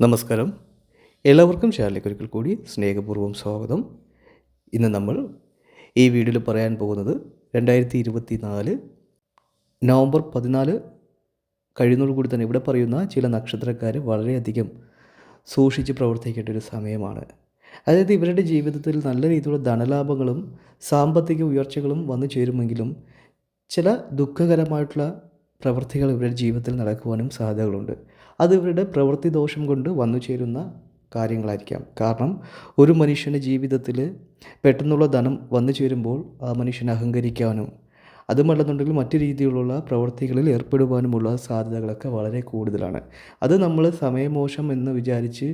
നമസ്കാരം. എല്ലാവർക്കും ചാനലിലേക്ക് ഒരിക്കൽ കൂടി സ്നേഹപൂർവം സ്വാഗതം. ഇന്ന് നമ്മൾ ഈ വീഡിയോയിൽ പറയാൻ പോകുന്നത് രണ്ടായിരത്തി ഇരുപത്തി നാല് നവംബർ പതിനാല് കഴിയുന്നതോടുകൂടി തന്നെ ഇവിടെ പറയുന്ന ചില നക്ഷത്രക്കാർ വളരെയധികം സൂക്ഷിച്ച് പ്രവർത്തിക്കേണ്ട ഒരു സമയമാണ്. അതായത് ഇവരുടെ ജീവിതത്തിൽ നല്ല രീതിയിലുള്ള ധനലാഭങ്ങളും സാമ്പത്തിക ഉയർച്ചകളും വന്നു ചേരുമെങ്കിലും ചില ദുഃഖകരമായിട്ടുള്ള പ്രവൃത്തികൾ ഇവരുടെ ജീവിതത്തിൽ നടക്കുവാനും സാധ്യതകളുണ്ട്. അത് ഇവരുടെ പ്രവൃത്തി ദോഷം കൊണ്ട് വന്നു ചേരുന്ന കാര്യങ്ങളായിരിക്കാം. കാരണം ഒരു മനുഷ്യന്റെ ജീവിതത്തിൽ പെട്ടെന്നുള്ള ധനം വന്നു ചേരുമ്പോൾ ആ മനുഷ്യൻ അഹങ്കരിക്കാനും അതുമല്ലെന്നുണ്ടെങ്കിൽ മറ്റു രീതിയിലുള്ള പ്രവൃത്തികളിൽ ഏർപ്പെടുവാനുമുള്ള സാധ്യതകളൊക്കെ വളരെ കൂടുതലാണ്. അത് നമ്മൾ സമയമോശം എന്ന് വിചാരിച്ച്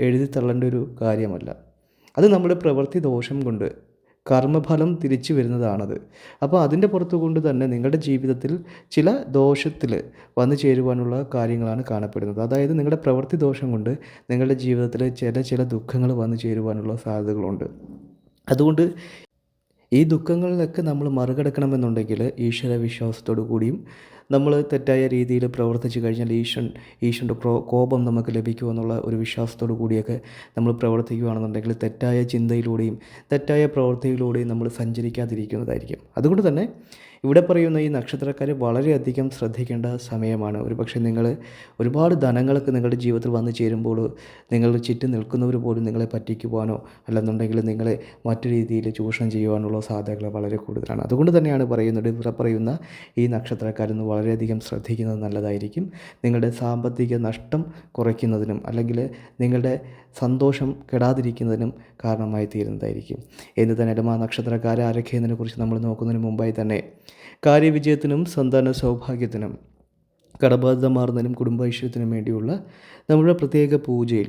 എഴുതി തള്ളേണ്ട ഒരു കാര്യമല്ല. അത് നമ്മുടെ പ്രവൃത്തി ദോഷം കൊണ്ട് കർമ്മഫലം തിരിച്ചു വരുന്നതാണത്. അപ്പോൾ അതിന്റെ പുറത്തു കൊണ്ട് തന്നെ നിങ്ങളുടെ ജീവിതത്തിൽ ചില ദോഷത്തിൽ വന്നു ചേരുവാനുള്ള കാര്യങ്ങളാണ് കാണപ്പെടുന്നത്. അതായത് നിങ്ങളുടെ പ്രവൃത്തി ദോഷം കൊണ്ട് നിങ്ങളുടെ ജീവിതത്തിൽ ചില ചില ദുഃഖങ്ങൾ വന്നു ചേരുവാനുള്ള സാധ്യതകളുണ്ട്. അതുകൊണ്ട് ഈ ദുഃഖങ്ങളിലൊക്കെ നമ്മൾ മറികടക്കണമെന്നുണ്ടെങ്കിൽ ഈശ്വര വിശ്വാസത്തോടു കൂടിയും നമ്മൾ തെറ്റായ രീതിയിൽ പ്രവർത്തിച്ചു കഴിഞ്ഞാൽ ഈശ്വൻ ഈശ്വന്റെ കോപം നമുക്ക് ലഭിക്കുമെന്നുള്ള ഒരു വിശ്വാസത്തോടു കൂടിയൊക്കെ നമ്മൾ പ്രവർത്തിക്കുകയാണെന്നുണ്ടെങ്കിൽ തെറ്റായ ചിന്തയിലൂടെയും തെറ്റായ പ്രവൃത്തിയിലൂടെയും നമ്മൾ സഞ്ചരിക്കാതിരിക്കുന്നതായിരിക്കും. അതുകൊണ്ട് തന്നെ ഇവിടെ പറയുന്ന ഈ നക്ഷത്രക്കാർ വളരെയധികം ശ്രദ്ധിക്കേണ്ട സമയമാണ്. ഒരുപക്ഷെ നിങ്ങൾ ഒരുപാട് ധനങ്ങളൊക്കെ നിങ്ങളുടെ ജീവിതത്തിൽ വന്നു ചേരുമ്പോൾ നിങ്ങൾ ചുറ്റും നിൽക്കുന്നവർ പോലും നിങ്ങളെ പറ്റിക്കുവാനോ അല്ലെന്നുണ്ടെങ്കിൽ നിങ്ങളെ മറ്റു രീതിയിൽ ചൂഷണം ചെയ്യുവാനുള്ള സാധ്യതകൾ വളരെ കൂടുതലാണ്. അതുകൊണ്ട് തന്നെയാണ് പറയുന്നത് ഇവിടെ പറയുന്ന ഈ നക്ഷത്രക്കാരെന്ന് വളരെയധികം ശ്രദ്ധിക്കുന്നത് നല്ലതായിരിക്കും. നിങ്ങളുടെ സാമ്പത്തിക നഷ്ടം കുറയ്ക്കുന്നതിനും അല്ലെങ്കിൽ നിങ്ങളുടെ സന്തോഷം കെടാതിരിക്കുന്നതിനും കാരണമായി തീരുന്നതായിരിക്കും. എന്ന് തന്നെ ഇടമാ നക്ഷത്രക്കാരെ ആരൊക്കെയെന്നതിനെ കുറിച്ച് നമ്മൾ നോക്കുന്നതിന് മുമ്പായി തന്നെ കാര്യവിജയത്തിനും സന്താന സൗഭാഗ്യത്തിനും കടബാധ്യത മാറുന്നതിനും കുടുംബ ഐശ്വര്യത്തിനും വേണ്ടിയുള്ള നമ്മുടെ പ്രത്യേക പൂജയിൽ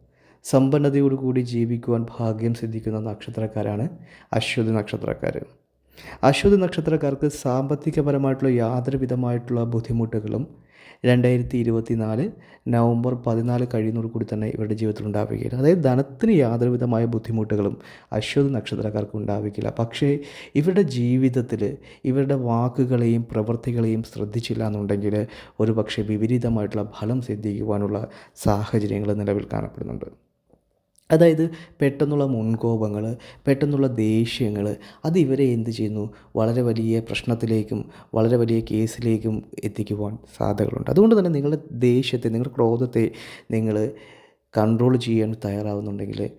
സമ്പന്നതയോടുകൂടി ജീവിക്കുവാൻ ഭാഗ്യം സിദ്ധിക്കുന്ന നക്ഷത്രക്കാരാണ് അശ്വതി നക്ഷത്രക്കാർ. അശ്വതി നക്ഷത്രക്കാർക്ക് സാമ്പത്തികപരമായിട്ടുള്ള യാതൊരു വിധമായിട്ടുള്ള ബുദ്ധിമുട്ടുകളും രണ്ടായിരത്തി ഇരുപത്തി നാല് നവംബർ പതിനാല് കഴിയുന്നതോട് കൂടി തന്നെ ഇവരുടെ ജീവിതത്തിൽ ഉണ്ടാവുകയില്ല. അതായത് ധനത്തിന് യാതൊരു വിധമായ ബുദ്ധിമുട്ടുകളും അശ്വതി നക്ഷത്രക്കാർക്ക് ഉണ്ടാവുകയില്ല. പക്ഷേ ഇവരുടെ ജീവിതത്തിൽ ഇവരുടെ വാക്കുകളെയും പ്രവൃത്തികളെയും ശ്രദ്ധിച്ചില്ല എന്നുണ്ടെങ്കിൽ ഒരു പക്ഷേ വിപരീതമായിട്ടുള്ള ഫലം സിദ്ധിക്കുവാനുള്ള സാഹചര്യങ്ങൾ നിലവിൽ കാണപ്പെടുന്നുണ്ട്. അതായത് പെട്ടെന്നുള്ള മുൻകോപങ്ങൾ പെട്ടെന്നുള്ള ദേഷ്യങ്ങൾ അത് ഇവരെ എന്ത് ചെയ്യുന്നു? വളരെ വലിയ പ്രശ്നത്തിലേക്കും വളരെ വലിയ കേസിലേക്കും എത്തിക്കുവാൻ സാധ്യതകളുണ്ട്. അതുകൊണ്ട് തന്നെ നിങ്ങളുടെ ദേഷ്യത്തെ നിങ്ങളുടെ ക്രോധത്തെ നിങ്ങൾ കൺട്രോൾ ചെയ്യാൻ തയ്യാറാവുന്നുണ്ടെങ്കിൽ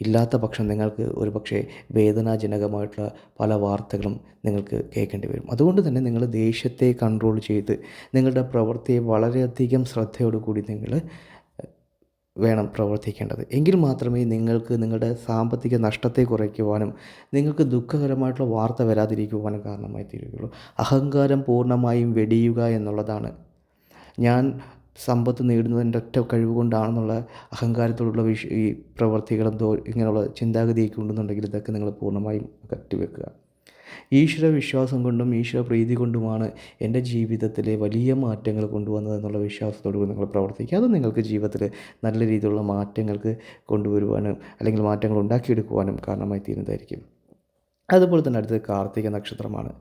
ഇല്ലാത്ത പക്ഷം നിങ്ങൾക്ക് ഒരു പക്ഷേ വേദനാജനകമായിട്ടുള്ള പല വാർത്തകളും നിങ്ങൾക്ക് കേൾക്കേണ്ടി വരും. അതുകൊണ്ട് തന്നെ നിങ്ങൾ ദേഷ്യത്തെ കൺട്രോൾ ചെയ്ത് നിങ്ങളുടെ പ്രവൃത്തിയെ വളരെയധികം ശ്രദ്ധയോടുകൂടി നിങ്ങൾ വേണം പ്രവർത്തിക്കേണ്ടത്. എങ്കിൽ മാത്രമേ നിങ്ങൾക്ക് നിങ്ങളുടെ സാമ്പത്തിക നഷ്ടത്തെ കുറയ്ക്കുവാനും നിങ്ങൾക്ക് ദുഃഖകരമായിട്ടുള്ള വാർത്ത വരാതിരിക്കുവാനും കാരണമായി തീരുകയുള്ളൂ. അഹങ്കാരം പൂർണമായും വെടിയുക എന്നുള്ളതാണ്. ഞാൻ സമ്പത്ത് നേടുന്നതിന്റെ ഒറ്റ കഴിവ് കൊണ്ടാണെന്നുള്ള അഹങ്കാരത്തോടുള്ള വിഷ ഈ പ്രവർത്തികളും ഇങ്ങനെയുള്ള ചിന്താഗതിയൊക്കെ ഉണ്ടെന്നുണ്ടെങ്കിൽ ഇതൊക്കെ നിങ്ങൾ പൂർണമായും കട്ടിവെക്കുക. ഈശ്വര വിശ്വാസം കൊണ്ടും ഈശ്വര പ്രീതി കൊണ്ടുമാണ് എന്റെ ജീവിതത്തിലെ വലിയ മാറ്റങ്ങൾ കൊണ്ടുവന്നത് എന്നുള്ള വിശ്വാസത്തോടു കൂടി നിങ്ങൾ പ്രവർത്തിക്കുക. അത് നിങ്ങൾക്ക് ജീവിതത്തിൽ നല്ല രീതിയിലുള്ള മാറ്റങ്ങൾക്ക് കൊണ്ടുവരുവാനും അല്ലെങ്കിൽ മാറ്റങ്ങൾ ഉണ്ടാക്കിയെടുക്കുവാനും കാരണമായി തീരുന്നതായിരിക്കും. അതുപോലെ തന്നെ അടുത്തത് കാർത്തിക നക്ഷത്രമാണ്.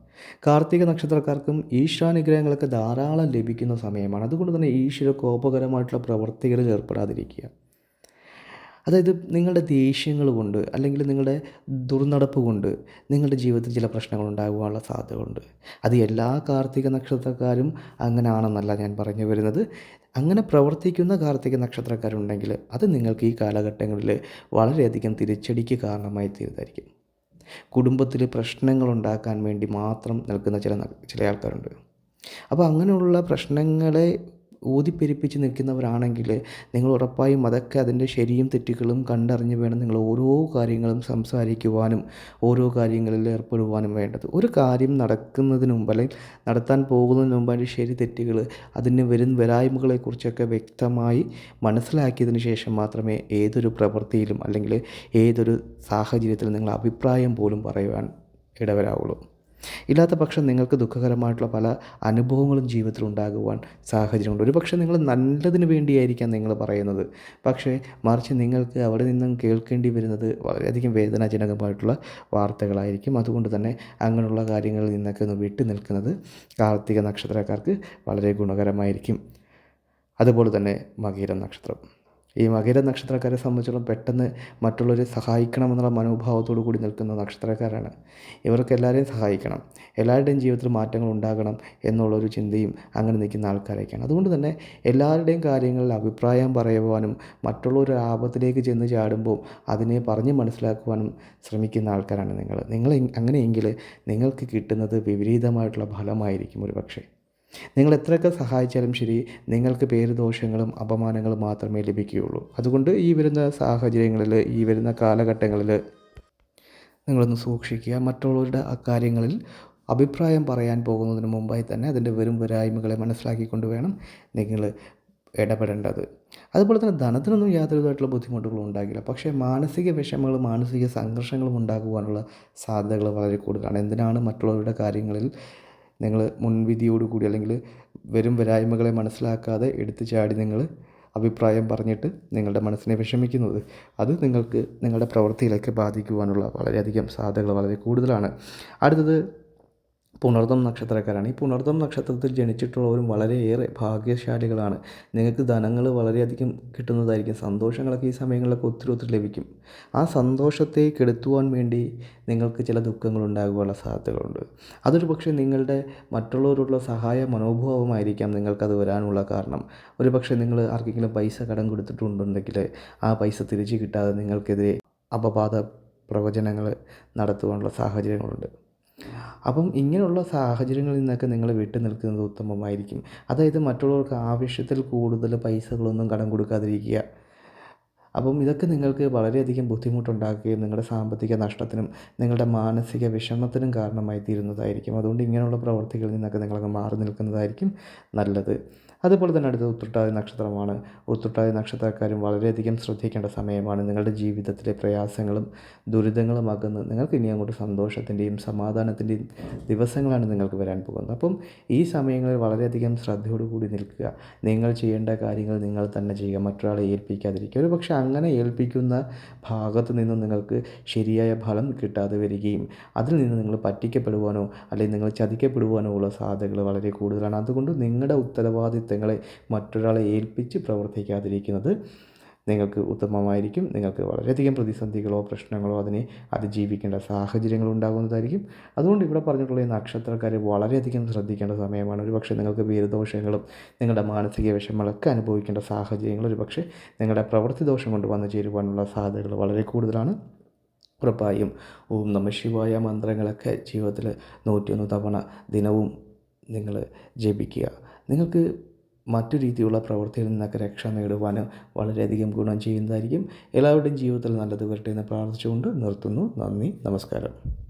കാർത്തിക നക്ഷത്രക്കാർക്കും ഈശ്വരാനുഗ്രഹങ്ങളൊക്കെ ധാരാളം ലഭിക്കുന്ന സമയമാണ്. അതുകൊണ്ട് തന്നെ ഈശ്വര കോപകരമായിട്ടുള്ള പ്രവർത്തികളിൽ ഏർപ്പെടാതിരിക്കുക. അതായത് നിങ്ങളുടെ ദേഷ്യങ്ങൾ കൊണ്ട് അല്ലെങ്കിൽ നിങ്ങളുടെ ദുർനടപ്പ് കൊണ്ട് നിങ്ങളുടെ ജീവിതത്തിൽ ചില പ്രശ്നങ്ങൾ ഉണ്ടാകുവാനുള്ള സാധ്യതയുണ്ട്. അത് എല്ലാ കാർത്തിക നക്ഷത്രക്കാരും അങ്ങനെയാണെന്നല്ല ഞാൻ പറഞ്ഞു വരുന്നത്. അങ്ങനെ പ്രവർത്തിക്കുന്ന കാർത്തിക നക്ഷത്രക്കാരുണ്ടെങ്കിൽ അത് നിങ്ങൾക്ക് ഈ കാലഘട്ടങ്ങളിൽ വളരെയധികം തിരിച്ചടിക്ക് കാരണമായി തീരുന്നതായിരിക്കും. കുടുംബത്തിൽ പ്രശ്നങ്ങൾ ഉണ്ടാക്കാൻ വേണ്ടി മാത്രം നിൽക്കുന്ന ചില ചില ആൾക്കാരുണ്ട്. അപ്പോൾ അങ്ങനെയുള്ള പ്രശ്നങ്ങളെ ഊതിപ്പെരുപ്പിച്ച് നിൽക്കുന്നവരാണെങ്കിൽ നിങ്ങൾ ഉറപ്പായും അതൊക്കെ അതിന്റെ ശരിയും തെറ്റുകളും കണ്ടറിഞ്ഞ് വേണം നിങ്ങൾ ഓരോ കാര്യങ്ങളും സംസാരിക്കുവാനും ഓരോ കാര്യങ്ങളിൽ ഏർപ്പെടുവാനും വേണ്ടത്. ഒരു കാര്യം നടക്കുന്നതിന് മുമ്പ് അല്ലെങ്കിൽ നടത്താൻ പോകുന്നതിന് മുമ്പ് അതിന്റെ ശരി തെറ്റുകൾ അതിന് വരും വരായ്മകളെക്കുറിച്ചൊക്കെ വ്യക്തമായി മനസ്സിലാക്കിയതിന് ശേഷം മാത്രമേ ഏതൊരു പ്രവൃത്തിയിലും അല്ലെങ്കിൽ ഏതൊരു സാഹചര്യത്തിലും നിങ്ങൾ അഭിപ്രായം പോലും പറയുവാൻ ഇടവരാവുള്ളൂ. ഇല്ലാത്ത പക്ഷം നിങ്ങൾക്ക് ദുഃഖകരമായിട്ടുള്ള പല അനുഭവങ്ങളും ജീവിതത്തിൽ ഉണ്ടാകുവാൻ സാഹചര്യമുണ്ട്. ഒരു പക്ഷേ നിങ്ങൾ നല്ലതിന് വേണ്ടിയായിരിക്കാം നിങ്ങൾ പറയുന്നത്. പക്ഷേ മറിച്ച് നിങ്ങൾക്ക് അവിടെ നിന്നും കേൾക്കേണ്ടി വരുന്നത് വളരെയധികം വേദനാജനകമായിട്ടുള്ള വാർത്തകളായിരിക്കും. അതുകൊണ്ട് തന്നെ അങ്ങനെയുള്ള കാര്യങ്ങളിൽ നിന്നൊക്കെ ഒന്ന് വിട്ടു നിൽക്കുന്നത് കാർത്തിക നക്ഷത്രക്കാർക്ക് വളരെ ഗുണകരമായിരിക്കും. അതുപോലെ തന്നെ മകീരം നക്ഷത്രം. ഈ മകര നക്ഷത്രക്കാരെ സംബന്ധിച്ചിടത്തോളം പെട്ടെന്ന് മറ്റുള്ളവരെ സഹായിക്കണമെന്നുള്ള മനോഭാവത്തോടു കൂടി നിൽക്കുന്ന നക്ഷത്രക്കാരാണ്. ഇവർക്ക് എല്ലാവരെയും സഹായിക്കണം. എല്ലാവരുടെയും ജീവിതത്തിൽ മാറ്റങ്ങൾ ഉണ്ടാകണം എന്നുള്ളൊരു ചിന്തയും അങ്ങനെ നിൽക്കുന്ന ആൾക്കാരൊക്കെയാണ്. അതുകൊണ്ട് തന്നെ എല്ലാവരുടെയും കാര്യങ്ങളിൽ അഭിപ്രായം പറയുവാനും മറ്റുള്ളവർ ആപത്തിലേക്ക് ചെന്ന് ചാടുമ്പോൾ അതിനെ പറഞ്ഞ് മനസ്സിലാക്കുവാനും ശ്രമിക്കുന്ന ആൾക്കാരാണ് നിങ്ങൾ. നിങ്ങൾ അങ്ങനെയെങ്കിൽ നിങ്ങൾക്ക് കിട്ടുന്നത് വിപരീതമായിട്ടുള്ള ഫലമായിരിക്കും ഒരു പക്ഷേ നിങ്ങൾ എത്രയൊക്കെ സഹായിച്ചാലും ശരി നിങ്ങൾക്ക് പേര് ദോഷങ്ങളും അപമാനങ്ങളും മാത്രമേ ലഭിക്കുകയുള്ളൂ. അതുകൊണ്ട് ഈ വരുന്ന സാഹചര്യങ്ങളിൽ ഈ വരുന്ന കാലഘട്ടങ്ങളിൽ നിങ്ങളൊന്ന് സൂക്ഷിക്കുക. മറ്റുള്ളവരുടെ അക്കാര്യങ്ങളിൽ അഭിപ്രായം പറയാൻ പോകുന്നതിന് മുമ്പായി തന്നെ അതിന്റെ വരും വരായ്മകളെ മനസ്സിലാക്കിക്കൊണ്ട് വേണം നിങ്ങൾ ഇടപെടേണ്ടത്. അതുപോലെ തന്നെ ധനത്തിനൊന്നും യാതൊരുതായിട്ടുള്ള ബുദ്ധിമുട്ടുകളും ഉണ്ടാകില്ല. പക്ഷേ മാനസിക വിഷമങ്ങളും മാനസിക സംഘർഷങ്ങളും ഉണ്ടാകുവാനുള്ള സാധ്യതകൾ വളരെ കൂടുതലാണ്. എന്തിനാണ് മറ്റുള്ളവരുടെ കാര്യങ്ങളിൽ നിങ്ങൾ മുൻവിധിയോടുകൂടി അല്ലെങ്കിൽ വരും വരായ്മകളെ മനസ്സിലാക്കാതെ എടുത്തു ചാടി നിങ്ങൾ അഭിപ്രായം പറഞ്ഞിട്ട് നിങ്ങളുടെ മനസ്സിനെ വിഷമിക്കുന്നത് അത് നിങ്ങൾക്ക് നിങ്ങളുടെ പ്രവൃത്തിയിലേക്ക് ബാധിക്കുവാനുള്ള വളരെയധികം സാധ്യതകൾ വളരെ കൂടുതലാണ്. അടുത്തത് പുണർദം നക്ഷത്രക്കാരാണ്. ഈ പുണർതം നക്ഷത്രത്തിൽ ജനിച്ചിട്ടുള്ളവരും വളരെയേറെ ഭാഗ്യശാലികളാണ്. നിങ്ങൾക്ക് ധനങ്ങൾ വളരെയധികം കിട്ടുന്നതായിരിക്കും. സന്തോഷങ്ങളൊക്കെ ഈ സമയങ്ങളിലൊക്കെ ഒത്തിരി ഒത്തിരി ലഭിക്കും. ആ സന്തോഷത്തെ കെടുത്തുവാൻ വേണ്ടി നിങ്ങൾക്ക് ചില ദുഃഖങ്ങൾ ഉണ്ടാകുവാനുള്ള സാധ്യതകളുണ്ട്. അതൊരു പക്ഷേ നിങ്ങളുടെ മറ്റുള്ളവരോടുള്ള സഹായ മനോഭാവമായിരിക്കാം നിങ്ങൾക്കത് വരാനുള്ള കാരണം. ഒരു പക്ഷേ നിങ്ങൾ ആർക്കെങ്കിലും പൈസ കടം കൊടുത്തിട്ടുണ്ടെങ്കിൽ ആ പൈസ തിരിച്ചു കിട്ടാതെ നിങ്ങൾക്കെതിരെ അപവാദ പ്രവചനങ്ങൾ നടത്തുവാനുള്ള സാഹചര്യങ്ങളുണ്ട്. അപ്പം ഇങ്ങനെയുള്ള സാഹചര്യങ്ങളിൽ നിന്നൊക്കെ നിങ്ങൾ വിട്ടു നിൽക്കുന്നത് ഉത്തമമായിരിക്കും. അതായത് മറ്റുള്ളവർക്ക് ആവശ്യത്തിൽ കൂടുതൽ പൈസകളൊന്നും കടം കൊടുക്കാതിരിക്കുക. അപ്പം ഇതൊക്കെ നിങ്ങൾക്ക് വളരെയധികം ബുദ്ധിമുട്ടുണ്ടാക്കുകയും നിങ്ങളുടെ സാമ്പത്തിക നഷ്ടത്തിനും നിങ്ങളുടെ മാനസിക വിഷമത്തിനും കാരണമായി തീരുന്നതായിരിക്കും അതുകൊണ്ട് ഇങ്ങനെയുള്ള പ്രവർത്തികളിൽ നിന്നൊക്കെ നിങ്ങളങ്ങ് മാറി നിൽക്കുന്നതായിരിക്കും നല്ലത്. അതുപോലെ തന്നെ അടുത്ത ഉത്രട്ടാതി നക്ഷത്രമാണ്. ഉത്രട്ടാതി നക്ഷത്രക്കാരും വളരെയധികം ശ്രദ്ധിക്കേണ്ട സമയമാണ്. നിങ്ങളുടെ ജീവിതത്തിലെ പ്രയാസങ്ങളും ദുരിതങ്ങളും അകന്ന് നിങ്ങൾക്ക് ഇനി അങ്ങോട്ട് സന്തോഷത്തിന്റെയും സമാധാനത്തിന്റെയും ദിവസങ്ങളാണ് നിങ്ങൾക്ക് വരാൻ പോകുന്നത്. അപ്പം ഈ സമയങ്ങളിൽ വളരെയധികം ശ്രദ്ധയോടുകൂടി നിൽക്കുക. നിങ്ങൾ ചെയ്യേണ്ട കാര്യങ്ങൾ നിങ്ങൾ തന്നെ ചെയ്യുക. മറ്റൊരാളെ ഏൽപ്പിക്കാതിരിക്കുക. ഒരു പക്ഷേ അങ്ങനെ ഏൽപ്പിക്കുന്ന ഭാഗത്ത് നിന്നും നിങ്ങൾക്ക് ശരിയായ ഫലം കിട്ടാതെ വരികയും അതിൽ നിന്ന് നിങ്ങൾ പറ്റിക്കപ്പെടുവാനോ അല്ലെങ്കിൽ നിങ്ങൾ ചതിക്കപ്പെടുവാനോ ഉള്ള സാധ്യതകൾ വളരെ കൂടുതലാണ്. അതുകൊണ്ട് നിങ്ങളുടെ ഉത്തരവാദിത്തങ്ങളെ മറ്റൊരാളെ ഏൽപ്പിച്ച് പ്രവർത്തിക്കാതിരിക്കുന്നത് നിങ്ങൾക്ക് ഉത്തമമായിരിക്കും. നിങ്ങൾക്ക് വളരെയധികം പ്രതിസന്ധികളോ പ്രശ്നങ്ങളോ അതിനെ അതിജീവിക്കേണ്ട സാഹചര്യങ്ങൾ ഉണ്ടാകുന്നതായിരിക്കും. അതുകൊണ്ട് ഇവിടെ പറഞ്ഞിട്ടുള്ള ഈ നക്ഷത്രക്കാരെ വളരെയധികം ശ്രദ്ധിക്കേണ്ട സമയമാണ്. ഒരുപക്ഷെ നിങ്ങൾക്ക് വീരദോഷങ്ങളും നിങ്ങളുടെ മാനസിക വിഷമങ്ങളൊക്കെ അനുഭവിക്കേണ്ട സാഹചര്യങ്ങൾ ഒരുപക്ഷെ നിങ്ങളുടെ പ്രവൃത്തി ദോഷം കൊണ്ട് വന്നു ചേരുവാനുള്ള സാധ്യതകൾ വളരെ കൂടുതലാണ്. ഉറപ്പായും ഓം നമ ശിവായ മന്ത്രങ്ങളൊക്കെ ജീവിതത്തിൽ നൂറ്റിയൊന്ന് തവണ ദിനവും നിങ്ങൾ ജപിക്കുക. നിങ്ങൾക്ക് മറ്റു രീതിയിലുള്ള പ്രവൃത്തിയിൽ നിന്നൊക്കെ രക്ഷ നേടുവാനും വളരെയധികം ഗുണം ചെയ്യുന്നതായിരിക്കും. എല്ലാവരുടെയും ജീവിതത്തിൽ നല്ലത് വരട്ടെ എന്ന് പ്രാർത്ഥിച്ചുകൊണ്ട് നിർത്തുന്നു. നന്ദി. നമസ്കാരം.